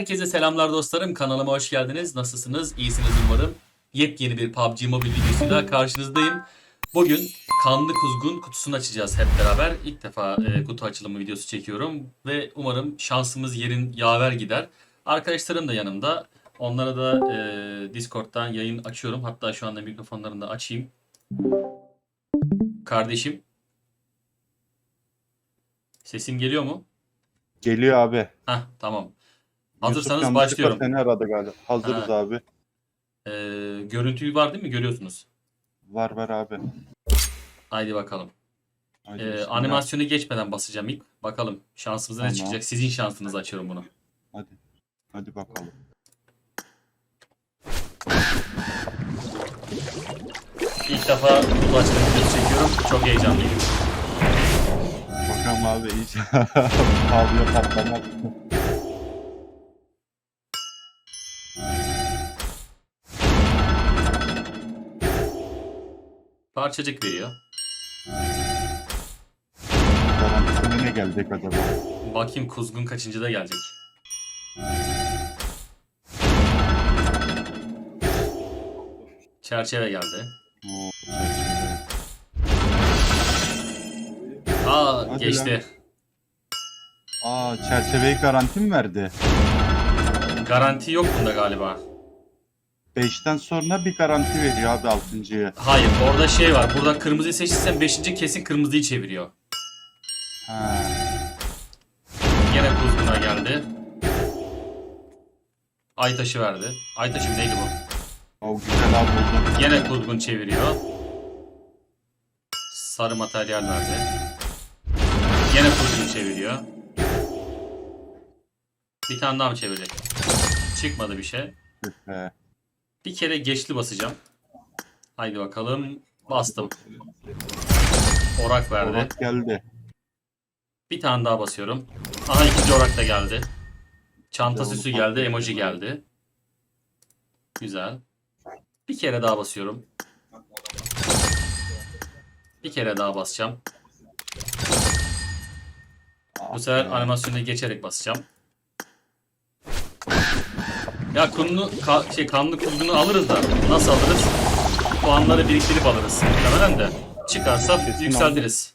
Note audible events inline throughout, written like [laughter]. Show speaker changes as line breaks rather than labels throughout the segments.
Herkese selamlar dostlarım. Kanalıma hoş geldiniz. Nasılsınız? İyisiniz umarım. Yepyeni bir PUBG Mobile videosuyla [laughs] karşınızdayım. Bugün Kanlı Kuzgun kutusunu açacağız hep beraber. İlk defa e, kutu açılımı videosu çekiyorum ve umarım şansımız yerin yaver gider. Arkadaşlarım da yanımda. Onlara da e, Discord'dan yayın açıyorum. Hatta şu anda mikrofonlarını da açayım. Kardeşim. Sesim geliyor mu?
Geliyor abi.
Heh tamam.
Yusuf
Hazırsanız
yanlışlıkla
başlıyorum.
Seni aradı galiba. Hazırız
Ha.
abi.
Ee, görüntüyü var değil mi? Görüyorsunuz.
Var var abi.
Haydi bakalım.
Haydi
Ee,
bismillah.
animasyonu geçmeden basacağım ilk. Bakalım şansımıza ne
Tamam.
çıkacak. Sizin şansınızı açıyorum bunu.
Hadi. Hadi bakalım.
İlk defa kutu videosu çekiyorum. Çok heyecanlıyım.
Bakalım abi iyice. [laughs] Abiye patlamak.
Parçacık veriyor.
Ne gelecek acaba?
Bakayım kuzgun kaçıncıda gelecek. Çerçeve geldi. Aa
Hadi
geçti.
Aa çerçeveyi garanti mi verdi?
Garanti yok bunda galiba.
5'ten sonra bir garanti veriyor abi 6.yı.
Hayır orada şey var. Burada kırmızıyı seçtiysen 5. kesin kırmızıyı çeviriyor.
Ha.
Yine kuzguna geldi. Ay taşı verdi. Ay taşı neydi bu?
O güzel abi oldu.
Yine kuzgun çeviriyor. Sarı materyal verdi. Yine kuzgun çeviriyor. Bir tane daha mı çevirecek? Çıkmadı bir şey. Bir kere geçli basacağım. Haydi bakalım. Bastım. Orak verdi.
Orak geldi.
Bir tane daha basıyorum. Aha ikinci orak da geldi. Çanta süsü geldi, emoji geldi. Güzel. Bir kere daha basıyorum. Bir kere daha basacağım. Bu sefer animasyonu geçerek basacağım. Ya kunlu, ka- şey, kanlı kuzgunu alırız da nasıl alırız? Puanları biriktirip alırız muhtemelen de. Çıkarsa yükseltiriz.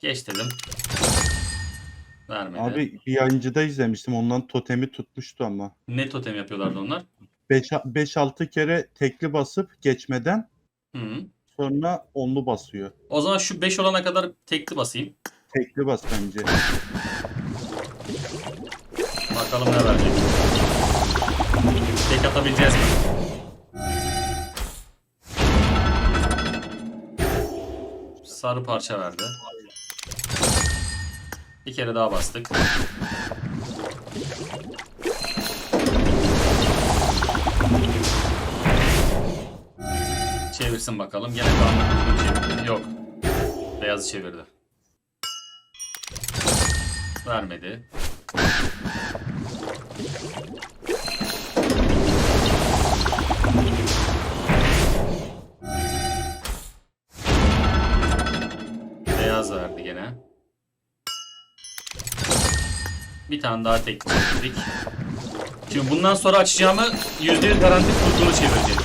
Geç dedim. Vermedi.
Abi bir yayıncıda izlemiştim. Ondan totemi tutmuştu ama.
Ne totem yapıyorlardı onlar?
5-6 kere tekli basıp geçmeden
Hı -hı.
sonra onlu basıyor.
O zaman şu 5 olana kadar tekli basayım.
Tekli bas bence.
Bakalım ne verecek. Tek atabileceğiz mi? Sarı parça verdi. Bir kere daha bastık. Çevirsin bakalım. Gene çevirdi. Yok. Beyazı çevirdi. Vermedi. Beyaz verdi gene. Bir tane daha tek çevirdik. Şimdi bundan sonra açacağımı %100 garanti kurtunu çevirecek.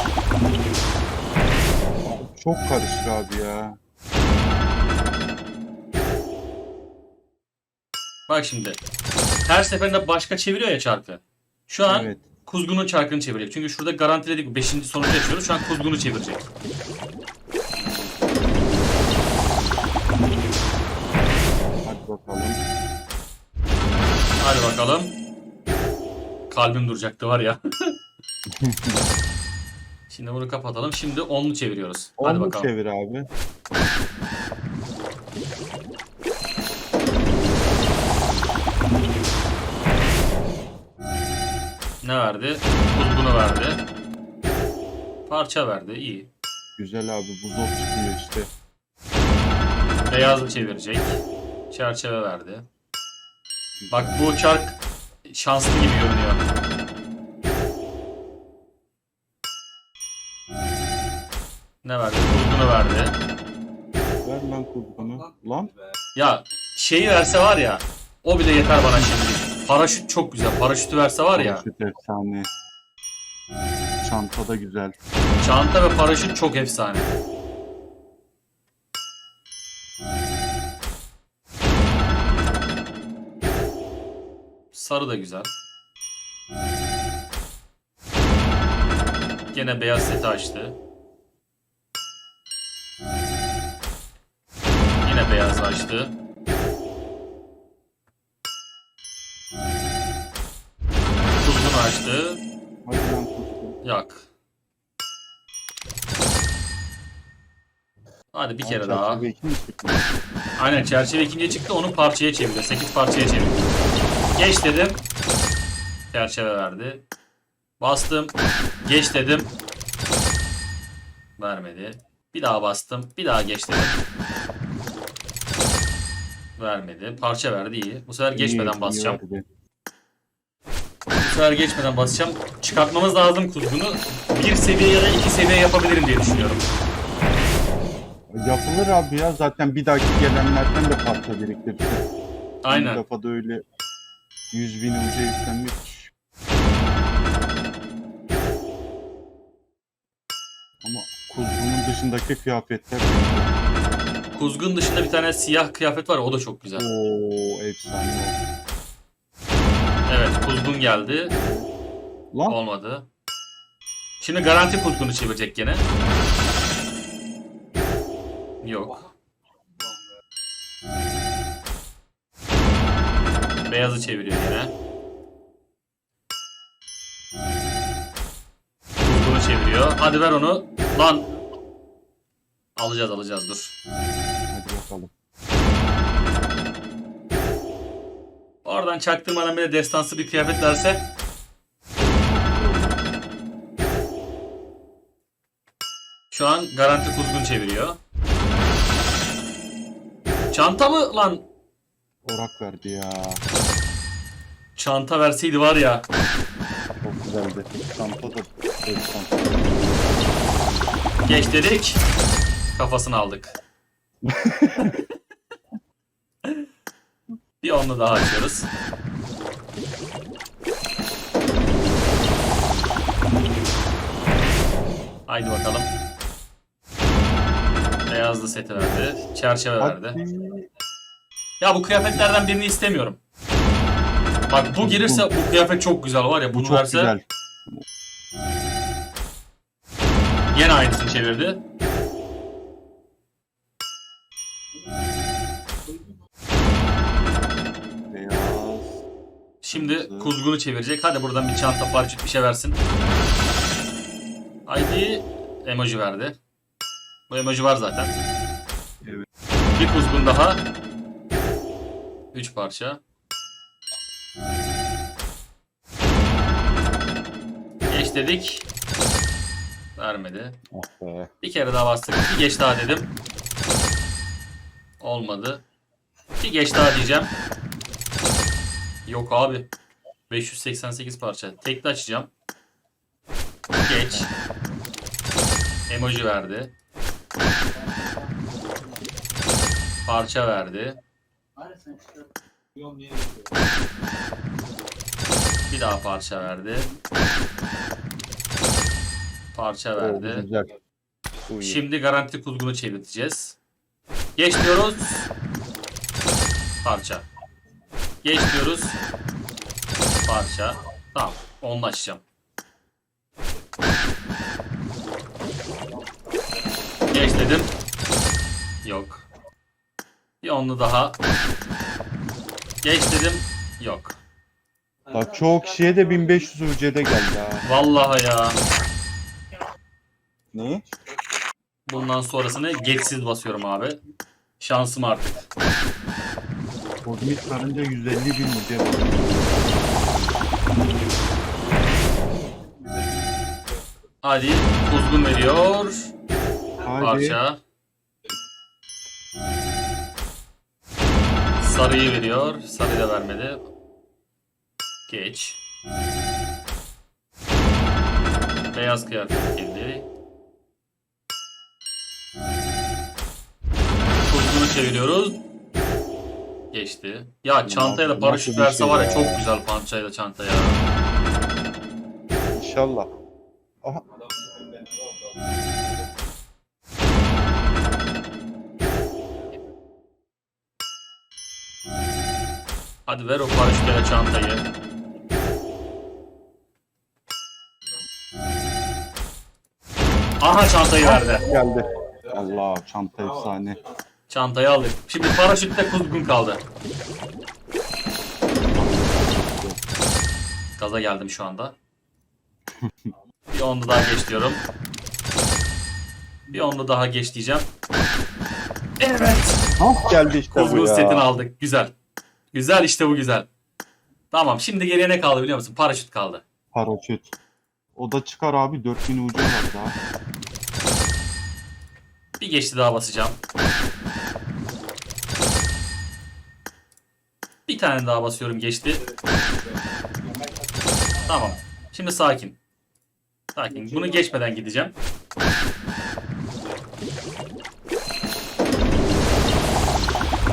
Çok karışık abi ya.
Bak şimdi. Her seferinde başka çeviriyor ya çarkı. Şu an
Evet.
kuzgunun çarkını çevirecek. Çünkü şurada garantiledik 5. sonucu açıyoruz. Şu an kuzgunu çevirecek.
Hadi bakalım.
Hadi bakalım. Kalbim duracaktı var ya. [laughs] Şimdi bunu kapatalım. Şimdi onlu çeviriyoruz. Hadi
Onlu
bakalım.
çevir abi.
Ne verdi? Kuzgunu verdi. Parça verdi. İyi.
Güzel abi bu zor çıkıyor işte.
Beyazı çevirecek. Çerçeve verdi. Bak bu çark şanslı gibi görünüyor. Ne verdi? Kuzgunu verdi.
Ver lan kuzgunu. Lan
Ya şeyi verse var ya O bile yeter bana şimdi. Paraşüt çok güzel. Paraşütü verse var ya.
Paraşüt efsane. Çanta da güzel.
Çanta ve paraşüt çok efsane. Sarı da güzel. Gene beyaz seti açtı. Yine beyaz açtı. Kuzgun açtı.
Hadi
bir kere daha. Aynen çerçeve ikinciye çıktı onu parçaya çevirdi. 8 parçaya çevirdi. Geç dedim. Çerçeve verdi. Bastım. Geç dedim. Vermedi. Bir daha bastım. Bir daha geç dedim. Vermedi. Parça verdi iyi. Bu sefer geçmeden basacağım. Sefer geçmeden basacağım. Çıkartmamız lazım kuzgunu. Bir seviye ya da iki seviye yapabilirim diye düşünüyorum.
Yapılır abi ya. Zaten bir dahaki gelenlerden de parça biriktirdi. Bir
Aynen.
defada öyle 100 bin uca yüklenmiş. Ama kuzgunun dışındaki kıyafetler
Kuzgun dışında bir tane siyah kıyafet var. O da çok güzel.
ooo efsane
Evet kuzgun geldi.
Lan
Olmadı. Şimdi garanti kuzgunu çevirecek gene. Yok. Beyazı çeviriyor yine. Kuzgunu çeviriyor. Hadi ver onu. Lan. Alacağız alacağız dur. Oradan çaktırmadan bir de destansı bir kıyafet verse. Şu an garanti kuzgun çeviriyor. Çanta mı lan?
Orak verdi ya.
Çanta verseydi var ya.
Çok güzeldi. Çanta da.
Geç dedik. Kafasını aldık. [laughs] bir onlu daha açıyoruz. Haydi bakalım. Beyazlı seti verdi. Çerçeve verdi. Ya bu kıyafetlerden birini istemiyorum. Bak bu gelirse bu kıyafet çok güzel var ya.
Bu çok
verse
güzel.
yine aynısını çevirdi. Şimdi kuzgunu çevirecek. Hadi buradan bir çanta parçacık bir şey versin. Haydi emoji verdi. Bu emoji var zaten.
Evet.
Bir kuzgun daha. Üç parça. Geç dedik. Vermedi.
Be.
Bir kere daha bastık. Bir geç daha dedim. Olmadı. Bir geç daha diyeceğim. Yok abi. 588 parça. Tekli açacağım. Geç. Emoji verdi. Parça verdi. Bir daha parça verdi. Parça verdi.
güzel.
Şimdi garanti kuzgunu çevireceğiz. Geç diyoruz. Parça. Geç diyoruz. Parça. Tamam. Onu açacağım. Geç dedim. Yok. Bir onlu daha. Geç dedim. Yok.
Bak çoğu kişiye de 1500 UC'de geldi ha.
Vallahi ya.
Ne?
Bundan sonrasını geçsiz basıyorum abi. Şansım artık.
Kozmik karınca 150 bin UC var.
Hadi kuzgun veriyor.
Hadi.
Parça. Sarıyı veriyor. Sarıyı da vermedi. Geç. Beyaz kıyafet geldi. Kuzgunu çeviriyoruz. Geçti. Ya çantaya da
Nasıl
paraşüt
bir
verse
şey
var ya çok güzel çantayla çanta ya.
İnşallah. Aha.
Hadi ver o paraşütle çantayı. Aha çantayı verdi.
Geldi. Allah çanta efsane.
Çantayı aldık. Şimdi paraşütte kuzgun kaldı. Gaza geldim şu anda. Bir onlu daha geç diyorum. Bir onlu daha geç diyeceğim. Evet.
Ah geldi işte bu
Kuzgun
ya.
setini aldık. Güzel. Güzel işte bu güzel. Tamam şimdi geriye ne kaldı biliyor musun? Paraşüt kaldı.
Paraşüt. O da çıkar abi 4000 ucu var daha.
Bir geçti daha basacağım. Bir tane daha basıyorum geçti. Tamam. Şimdi sakin. Sakin. Bunu geçmeden gideceğim.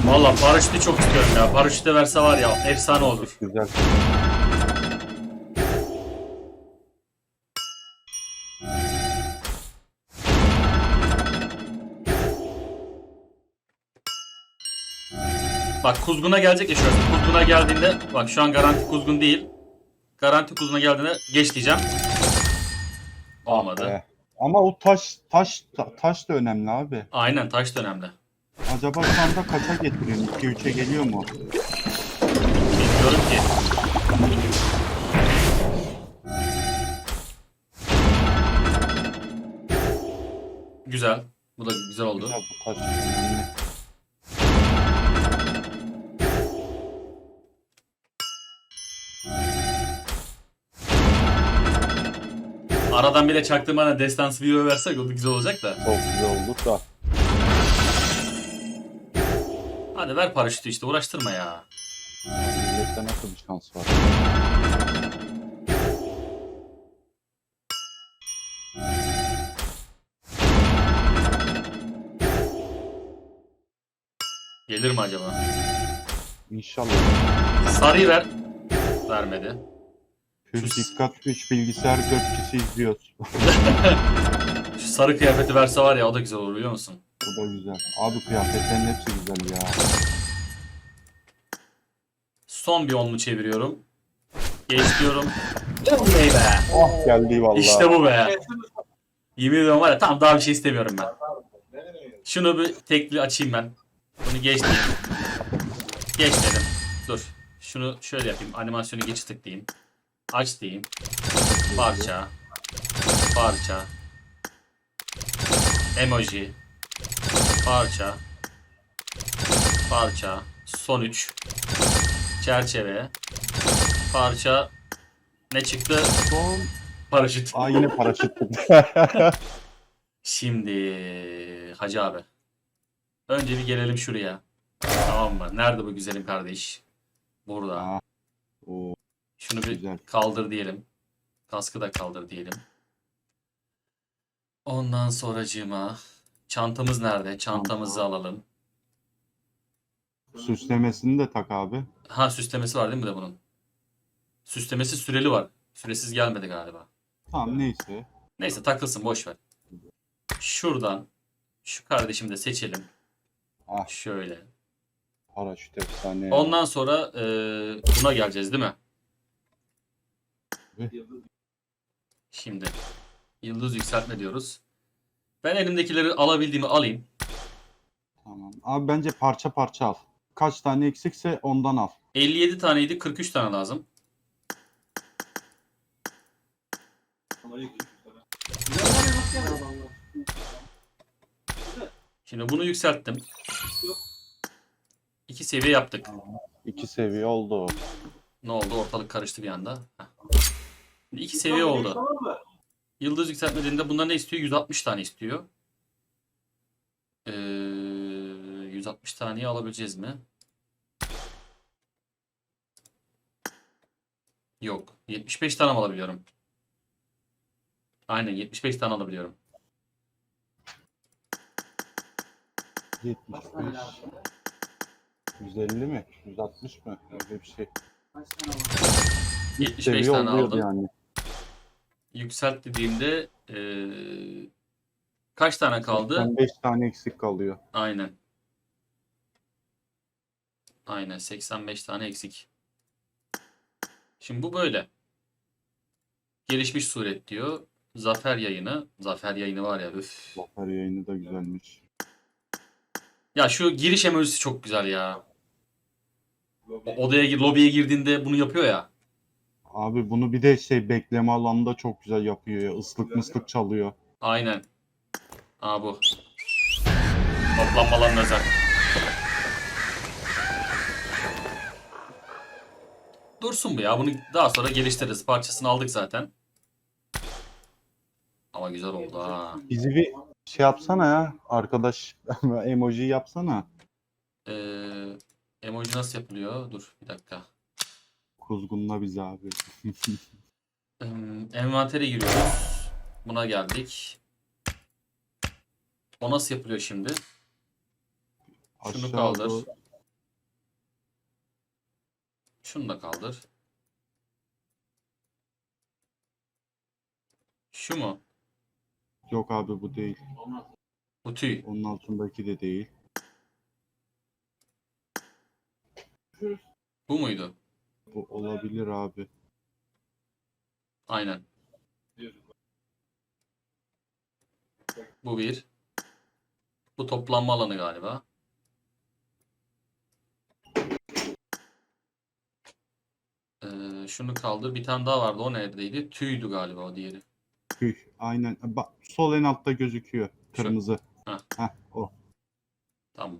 Valla paraşütü çok istiyorum ya. Paraşütte verse var ya efsane olur.
Güzel.
Bak kuzguna gelecek ya şurası. Kuzguna geldiğinde bak şu an garanti kuzgun değil. Garanti kuzguna geldiğinde geç diyeceğim. Olmadı.
Eh. Ama o taş taş ta- taş da önemli abi.
Aynen taş da önemli.
Acaba şu anda kaça getiriyorsun? 2-3'e geliyor mu?
Bilmiyorum ki. Güzel. Bu da güzel oldu.
Güzel bu taş önemli.
Aradan bir de çaktırmadan destansı video versek o da güzel olacak da.
Çok güzel oldu da.
Hadi ver paraşütü işte uğraştırma ya.
Millette nasıl bir şans var?
Gelir mi acaba?
İnşallah.
Sarıyı ver. Vermedi. Şu-
dikkat 3 bilgisayar 4 kişi izliyoruz. [laughs]
Şu sarı kıyafeti verse var ya o da güzel olur biliyor musun?
Bu da güzel. Abi kıyafetlerin hepsi güzel ya.
Son bir onlu çeviriyorum. Geç diyorum. Oley be.
Oh geldi vallahi.
İşte bu be. Yemin ediyorum var ya tamam daha bir şey istemiyorum ben. Şunu bir tekli açayım ben. Bunu geç diyeyim. Geç dedim. Dur. Şunu şöyle yapayım. Animasyonu geç tıklayayım. Aç diyeyim. Parça. Parça. Emoji. Parça. Parça. Son 3. Çerçeve. Parça. Ne çıktı?
Son.
Paraşüt.
Aa yine paraşüt. [laughs]
Şimdi Hacı abi. Önce bir gelelim şuraya. Tamam mı? Nerede bu güzelim kardeş? Burada.
Aa, Oo,
Şunu bir
güzel.
kaldır diyelim. Kaskı da kaldır diyelim. Ondan sonracığıma çantamız nerede? Çantamızı alalım.
Süslemesini de tak abi.
Ha süslemesi var değil mi de bunun? Süslemesi süreli var. Süresiz gelmedi galiba.
Tamam neyse.
Neyse takılsın boş ver. Şuradan şu kardeşimi de seçelim.
Ah
Şöyle.
paraşüt efsane. ya.
Ondan sonra e, buna geleceğiz değil mi? Şimdi yıldız yükseltme diyoruz. Ben elimdekileri alabildiğimi alayım.
Tamam. Abi bence parça parça al. Kaç tane eksikse ondan al.
57 taneydi 43 tane lazım. Şimdi bunu yükselttim. İki seviye yaptık.
İki seviye oldu.
Ne oldu? Ortalık karıştı bir anda. Heh. Şimdi iki seviye oldu. Yıldız yükseltmediğinde bunlar ne istiyor? 160 tane istiyor. Ee, 160 taneyi alabileceğiz mi? Yok. 75 tane alabiliyorum? Aynen 75 tane alabiliyorum.
75. 150 mi? 160 mı? Öyle bir şey.
75
Seviye
tane aldım.
yani.
Yükselt dediğimde eee, kaç tane kaldı?
85 tane eksik kalıyor.
Aynen. Aynen 85 tane eksik. Şimdi bu böyle. Gelişmiş suret diyor. Zafer yayını. Zafer yayını var ya üf.
Zafer yayını da güzelmiş.
Ya şu giriş emojisi çok güzel ya. O- Odaya gir, lobiye girdiğinde bunu yapıyor ya.
Abi bunu bir de şey bekleme alanında çok güzel yapıyor ya. Islık mıslık çalıyor.
Aynen. Aa bu. Toplanmalar nazar. Dursun bu ya. Bunu daha sonra geliştiririz. Parçasını aldık zaten. Ama güzel oldu ha.
Bizi bir şey yapsana ya. Arkadaş [laughs] emoji yapsana.
Ee, emoji nasıl yapılıyor? Dur bir dakika.
Kuzgunla bizi abi.
Hmm, envantere giriyoruz. Buna geldik. O nasıl yapılıyor şimdi? Şunu
Aşağı
kaldır.
doğru-
Şunu da kaldır. Şu mu?
Yok abi bu değil.
Bu tüy.
Onun altındaki de değil.
Bu muydu?
Bu olabilir abi.
Aynen. Bu bir. Bu toplanma alanı galiba. Ee, şunu kaldır. Bir tane daha vardı. O neredeydi? Tüydü galiba o diğeri.
Tüh. Aynen. Bak sol en altta gözüküyor. Kırmızı.
Ha.
Heh, o.
Tamam.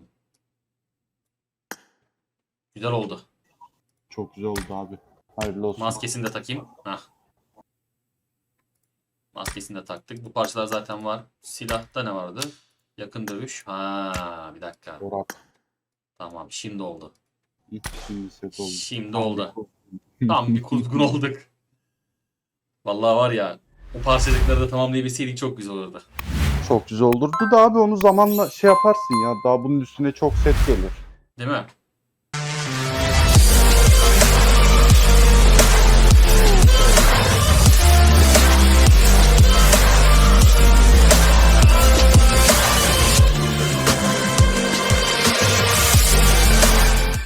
Güzel oldu.
Çok güzel oldu abi. Hayırlı olsun.
Maskesini de takayım. Hah. Maskesini de taktık. Bu parçalar zaten var. Silahta ne vardı? Yakın dövüş. Ha, bir dakika.
Orak.
Tamam, şimdi oldu.
Şimdi set oldu.
Şimdi
Tam
oldu.
bir-
Tam bir kuzgun [laughs] olduk. Vallahi var ya, o parçacıkları da tamamlayabilseydik çok güzel olurdu.
Çok güzel olurdu da abi onu zamanla şey yaparsın ya. Daha bunun üstüne çok set gelir.
Değil mi?